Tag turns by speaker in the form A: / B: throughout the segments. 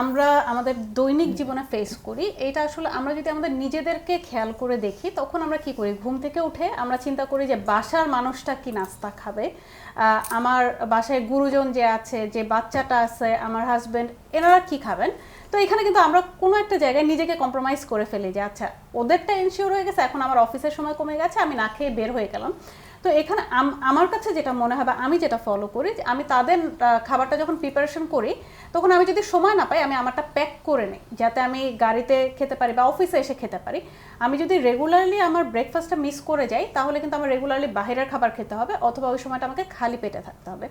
A: আমরা আমাদের দৈনিক জীবনে ফেস করি, এটা আসলে আমরা যদি আমাদের নিজেদেরকে খেয়াল করে দেখি, তখন আমরা কি করি? ঘুম থেকে উঠে আমরা চিন্তা করি যে বাসার মানুষটা কি নাস্তা খাবে? আমার বাসায় গুরুজন যে আছে, যে বাচ্চাটা আছে, আমার হাজবেন্ড এনারা কি খাবেন? তো এখানে কিন্তু আমরা কোনো একটা জায়গায় নিজেকে কম্প্রোমাইজ করে ফেলি যে আচ্ছা ওদেরটা এনশিওর হয়ে গেছে, এখন আমার অফিসের সময় কমে গেছে, আমি না খেয়ে বের হয়ে গেলাম। তো এখানে আমার কাছে যেটা মনে হয় বা আমি যেটা ফলো করি যে আমি তাদের খাবারটা যখন প্রিপারেশন করি, তখন আমি যদি সময় না পাই, আমি আমারটা প্যাক করে নিই, যাতে আমি গাড়িতে খেতে পারি বা অফিসে এসে খেতে পারি। আমি যদি রেগুলারলি আমার ব্রেকফাস্টটা মিস করে যাই, তাহলে কিন্তু আমার রেগুলারলি বাইরের খাবার খেতে হবে, অথবা ওই সময়টা আমাকে খালি পেটে থাকতে হবে।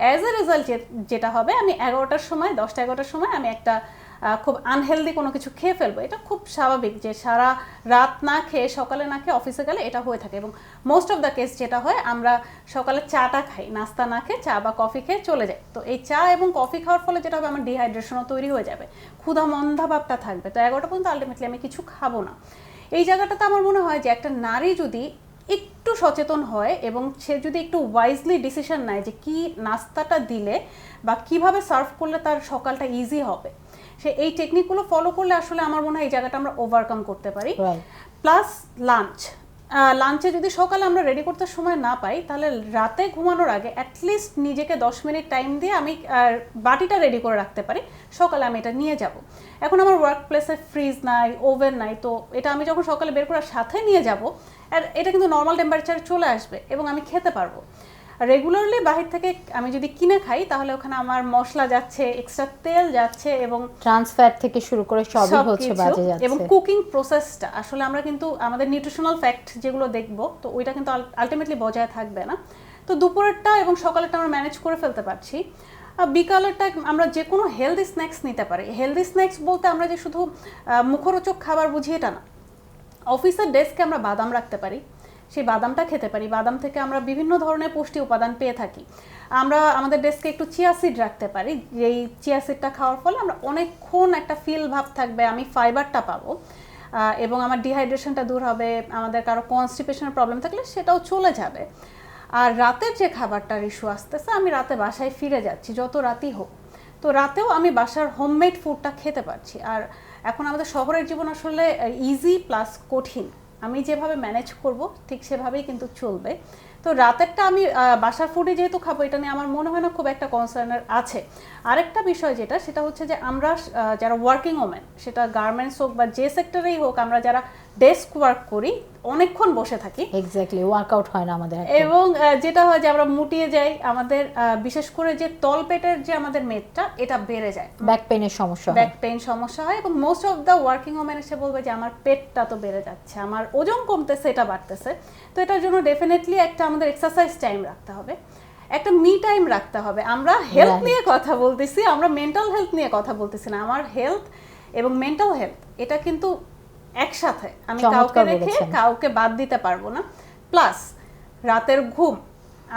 A: অ্যাজ এ রেজাল্ট যেটা হবে, আমি এগারোটার সময়, দশটা এগারোটার সময় আমি একটা খুব আনহেলদি কোনো কিছু খেয়ে ফেলব। এটা খুব স্বাভাবিক যে সারা রাত না খেয়ে সকালে না খেয়ে অফিসে গেলে এটা হয়ে থাকে এবং মোস্ট অফ দ্য কেস যেটা হয়, আমরা সকালে চাটা খাই, নাস্তা না খেয়ে চা বা কফি খেয়ে চলে যাই। তো এই চা এবং কফি খাওয়ার ফলে যেটা হবে, আমার ডিহাইড্রেশনও তৈরি হয়ে যাবে। ক্ষুধা মন্দা ভাবটা থাকবে। তো এগারোটা পর্যন্ত আলটিমেটলি আমি কিছু খাব না। এই জায়গাটাতে আমার মনে হয় যে একটা নারী যদি একটু সচেতন হয় এবং সে যদি একটু ওয়াইজলি ডিসিশন নেয় যে কি নাস্তাটা দিলে বা কীভাবে সার্ভ করলে তার সকালটা ইজি হবে সে এই টেকনিকগুলো ফলো করলে আসলে আমার মনে হয় এই জায়গাটা আমরা ওভারকাম করতে পারি। প্লাস লাঞ্চ লাঞ্চে যদি সকালে আমরা রেডি করতে সময় না পাই, তাহলে রাতে ঘুমানোর আগে অ্যাটলিস্ট নিজেকে দশ মিনিট টাইম দিয়ে আমি বাটিটা রেডি করে রাখতে পারি। সকালে আমি এটা নিয়ে যাব। এখন আমার ওয়ার্ক প্লেসে ফ্রিজ নাই ওভেন নাই, তো এটা আমি যখন সকালে বের করার সাথে নিয়ে যাব, আর এটা কিন্তু নর্মাল টেম্পারেচারে চলে আসবে এবং আমি খেতে পারব। রেগুলারলি বাহির থেকে আমি যদি কিনে খাই তাহলে ওখানে আমার মশলা যাচ্ছে এক্সট্রা তেল যাচ্ছে এবং
B: ট্রান্সফ্যাট থেকে শুরু করে সবই হচ্ছে বাজে যাচ্ছে।
A: এবং কুকিং প্রসেসটা আসলে আমরা কিন্তু আমাদের নিউট্রিশনাল ফ্যাক্ট যেগুলো দেখব তো ওইটা কিন্তু আলটিমেটলি বজায় থাকবে না। তো দুপুরেরটা এবং সকালেরটা আমরা ম্যানেজ করে ফেলতে পারছি। আর বিকালেরটা আমরা যে কোনো হেলদি স্ন্যাক্স নিতে পারি। হেলদি স্ন্যাক্স বলতে আমরা যে শুধু মুখরোচক খাবার বুঝি এটা না। অফিসের ডেস্কে আমরা বাদাম রাখতে পারি। সেই বাদামটা খেতে পারি। বাদাম থেকে আমরা বিভিন্ন ধরনের পুষ্টি উপাদান পেয়ে থাকি। আমরা আমাদের ডেস্কে একটু চিয়া সিড রাখতে পারি। যেই চিয়া সিডটা খাওয়ার ফলে আমরা অনেকক্ষণ একটা ফিল ভাব থাকবে, আমি ফাইবারটা পাবো এবং আমার ডিহাইড্রেশনটা দূর হবে, আমাদের কারও কনস্টিপেশনের প্রবলেম থাকলে সেটাও চলে যাবে। আর রাতের যে খাবারটার ইস্যু আসতেছে, আমি রাতে বাসায় ফিরে যাচ্ছি, যত রাতই হোক। তো রাতেও আমি বাসার হোমমেড ফুডটা খেতে পারছি। আর এখন আমাদের শহরের জীবন আসলে ইজি প্লাস কঠিন। আমি যেভাবে ম্যানেজ করব, ঠিক সেভাবেই কিন্তু চলবে। তো রাতেরটা আমি বাসার ফুডে যেহেতু খাব, এটা নিয়ে আমার মনে হয় না খুব একটা কনসার্নের আছে। আরেকটা বিষয় যেটা, সেটা হচ্ছে যে আমরা যারা ওয়ার্কিং ওমেন সেটা গার্মেন্টস হোক বা যে সেক্টরেই হোক, আমরা যারা ডেস্ক ওয়ার্ক করি অনেকক্ষণ বসে থাকি।
B: এক্স্যাক্টলি ওয়ার্কআউট হয় না আমাদের
A: এবং যেটা হয় যে আমরা মুটিয়ে যাই আমাদের বিশেষ করে যে তল পেটের যে আমাদের মেদটা এটা বেড়ে যায়।
B: ব্যাক পেনের সমস্যা
A: ব্যাক পেইন সমস্যা হয় এবং most of the working women এসে বলবে যে আমার পেটটা তো বেড়ে যাচ্ছে আমার ওজন কমতেছে এটা বাড়তেছে। তো এটার জন্য ডেফিনেটলি একটা আমাদের এক্সারসাইজ টাইম রাখতে হবে। একটা মি টাইম রাখতে হবে। আমরা হেলথ নিয়ে কথা বলতেছি আমরা মেন্টাল হেলথ নিয়ে কথা বলতেছি না। আমার হেলথ এবং মেন্টাল হেলথ এটা কিন্তু একসাথে। আমি কাউকে রেখে কাউকে বাদ দিতে পারব না। প্লাস রাতের ঘুম।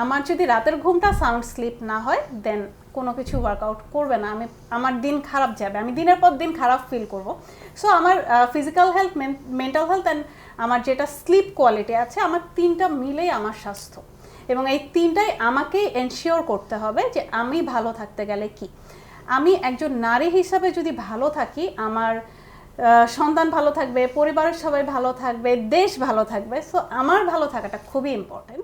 A: আমার যদি রাতের ঘুমটা সাউন্ড স্লিপ না হয় দেন কোনো কিছু ওয়ার্কআউট করবে না। আমি আমার দিন খারাপ যাবে। আমি দিনের পর দিন খারাপ ফিল করব। সো আমার physical health mental health and আমার যেটা স্লিপ কোয়ালিটি আছে আমার তিনটা মিলেই আমার স্বাস্থ্য। এবং এই তিনটাই আমাকে এনশিওর করতে হবে যে আমি ভালো থাকতে গেলে কি। আমি একজন নারী হিসাবে যদি ভালো থাকি আমার সন্তান ভালো থাকবে, পরিবারের সবাই ভালো থাকবে, দেশ ভালো থাকবে। সো আমার ভালো থাকাটা খুবই ইম্পর্ট্যান্ট